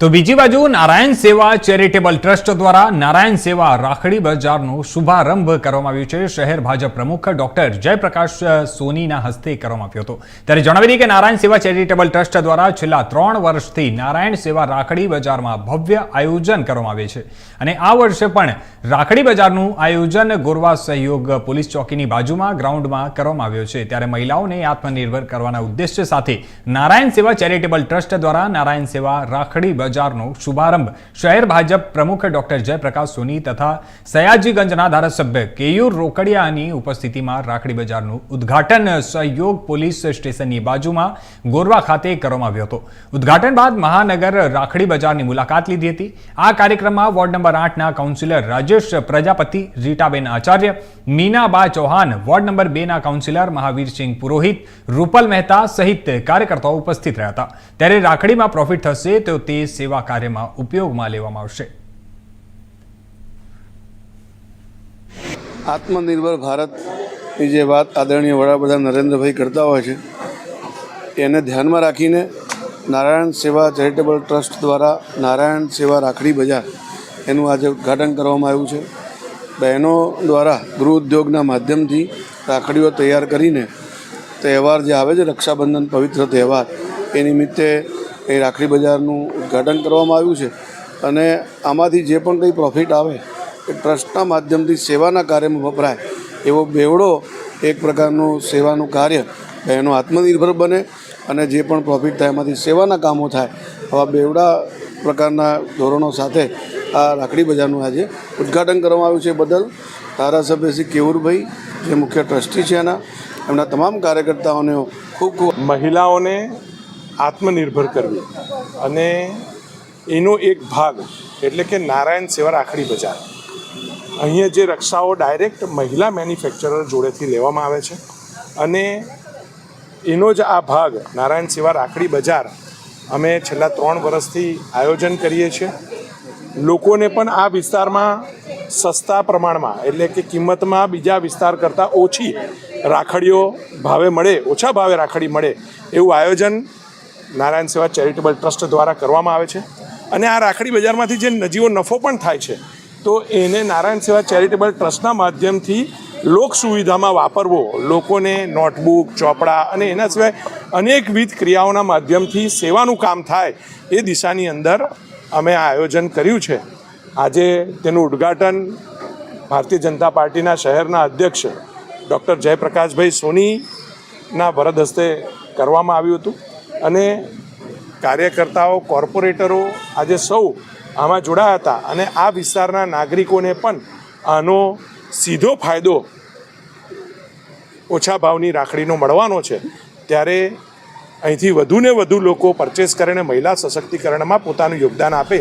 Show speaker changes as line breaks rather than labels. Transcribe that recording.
તો બીજી બાજુ નારાયણ સેવા ચેરિટેબલ ટ્રસ્ટ દ્વારા નારાયણ સેવા રાખડી બજારનો શુભારંભ કરવામાં આવ્યો છે. શહેર ભાજપ પ્રમુખ ડોક્ટર જયપ્રકાશ સોનીના હસ્તે કરવામાં આવ્યો હતો. ત્યારે જણાવી દઈએ કે નારાયણ સેવા ચેરિટેબલ ટ્રસ્ટ દ્વારા છેલ્લા ત્રણ વર્ષથી નારાયણ સેવા રાખડી બજારમાં ભવ્ય આયોજન કરવામાં આવે છે. અને આ વર્ષે પણ રાખડી બજારનું આયોજન ગોરવા સહયોગ પોલીસ ચોકીની બાજુમાં, ગ્રાઉન્ડમાં કરવામાં આવ્યો છે. ત્યારે મહિલાઓને આત્મનિર્ભર કરવાના ઉદ્દેશ્ય સાથે નારાયણ સેવા ચેરિટેબલ ટ્રસ્ટ દ્વારા નારાયણ સેવા રાખડી બજારનો શુભારંભ. શહેર ભાજપ પ્રમુખ ડોક્ટર જયપ્રકાશ સોની તથા સયાજીગંજના ધારાસભ્ય કેયુર રોકડિયાની ઉપસ્થિતિમાં રાખડી બજારનું ઉદ્ઘાટન સહયોગ પોલીસ સ્ટેશનની બાજુમાં ગોરવા ખાતે કરવામાં આવ્યો હતો. ઉદ્ઘાટન બાદ મહાનગર રાખડી બજારની મુલાકાત લીધી હતી. આ કાર્યક્રમમાં વોર્ડ નંબર આઠના councillor Rajesh Prajapati, Ritaben Acharya, Minaba Chauhan, ward number બેના કાઉન્સિલર મહાવીરસિંહ પુરોહિત, રૂપલ મહેતા સહિત કાર્યકર્તાઓ ઉપસ્થિત રહ્યા હતા. ત્યારે રાખડીમાં પ્રોફિટ થશે તો તે સેવા કાર્યમાં ઉપયોગમાં લેવામાં આવશે.
આત્મનિર્ભર ભારતની જે વાત આદરણીય વડાપ્રધાન નરેન્દ્રભાઈ કરતા હોય છે, એને ધ્યાનમાં રાખીને નારાયણ સેવા ચેરિટેબલ ટ્રસ્ટ દ્વારા નારાયણ સેવા રાખડી બજાર એનું આજે ઉદ્ઘાટન કરવામાં આવ્યું છે. બહેનો દ્વારા ગૃહ ઉદ્યોગના માધ્યમથી રાખડીઓ તૈયાર કરીને તહેવાર જે આવે છે, રક્ષાબંધન પવિત્ર તહેવાર, એ નિમિત્તે એ રાખડી બજારનું ઉદ્ઘાટન કરવામાં આવ્યું છે. અને આમાંથી જે પણ કંઈ પ્રોફિટ આવે, એ ટ્રસ્ટના માધ્યમથી સેવાના કાર્યમાં વપરાય એવો બેવડો એક પ્રકારનું સેવાનું કાર્ય, એનું આત્મનિર્ભર બને અને જે પણ પ્રોફિટ થાય એમાંથી સેવાના કામો થાય, આવા બેવડા પ્રકારના ધોરણો સાથે આ રાખડી બજારનું આજે ઉદ્ઘાટન કરવામાં આવ્યું છે. બદલ ધારાસભ્ય શ્રી કેવુરભાઈ, જે મુખ્ય ટ્રસ્ટી છે એના, એમના તમામ કાર્યકર્તાઓને ખૂબ ખૂબ
મહિલાઓને આત્મનિર્ભર કરવી. અને એનો એક ભાગ એટલે કે નારાયણ સેવા રાખડી બજાર. અહીંયા જે રક્ષાઓ ડાયરેક્ટ મહિલા મેન્યુફેક્ચરર જોડેથી લેવામાં આવે છે. અને એનો જ આ ભાગ, નારાયણ સેવા રાખડી બજાર, અમે છેલ્લા ત્રણ વર્ષથી આયોજન કરીએ છીએ. લોકોને પણ આ વિસ્તારમાં સસ્તા પ્રમાણમાં એટલે કે કિંમતમાં બીજા વિસ્તાર કરતાં ઓછી રાખડીઓ ભાવે મળે, ઓછા ભાવે રાખડી મળે એવું આયોજન નારાયણ સેવા ચેરિટેબલ ટ્રસ્ટ દ્વારા કરવામાં આવે છે. અને આ રાખડી બજારમાંથી જે નજીવો નફો પણ થાય છે, તો એને નારાયણ સેવા ચેરિટેબલ ટ્રસ્ટના માધ્યમથી લોક સુવિધામાં વાપરવો, લોકોને નોટબુક, ચોપડા અને એના સિવાય અનેકવિધ ક્રિયાઓના માધ્યમથી સેવાનું કામ થાય એ દિશાની અંદર અમે આ આયોજન કર્યું છે. આજે તેનું ઉદ્ઘાટન ભારતીય જનતા પાર્ટીના શહેરના અધ્યક્ષ ડૉક્ટર જયપ્રકાશભાઈ સોનીના ભરત હસ્તે કરવામાં આવ્યું હતું. અને કાર્યકર્તાઓ, કોર્પોરેટરો આજે સૌ આમાં જોડાયા હતા અને આ વિસ્તારના નાગરિકોને પણ આનો સીધો ફાયદો ઓછા ભાવની રાખડીનો મળવાનો છે. ત્યારે અહીંથી વધુને વધુ લોકો પરચેસ કરીને મહિલા સશક્તિકરણમાં પોતાનું યોગદાન આપે